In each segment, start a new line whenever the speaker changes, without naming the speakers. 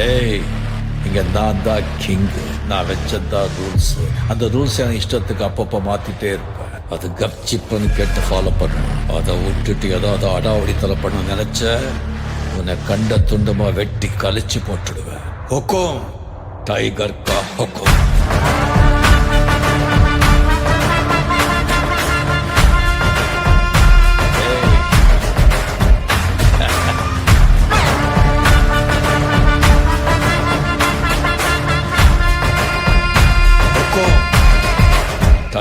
ஏய் இங்க நான் தான் கிங் நான் வச்சதான் ரூல்ஸ் அந்த ரூல்ஸ் என் இஷ்டத்துக்கு அப்பப்போ மாத்திட்டே இருப்பேன். அது கப்சிப்புன்னு கேட்டு ஃபாலோ பண்ணும் அதை விட்டுட்டு ஏதாவது அடாவடித்தலை பண்ண நினைச்ச உன்னை கண்ட துண்டமா வெட்டி கழிச்சு போட்டுடுவேன். ஹொக்கோம் டைகர் கா ஹொக்கோம்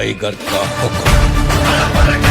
टाइगर का हुक्म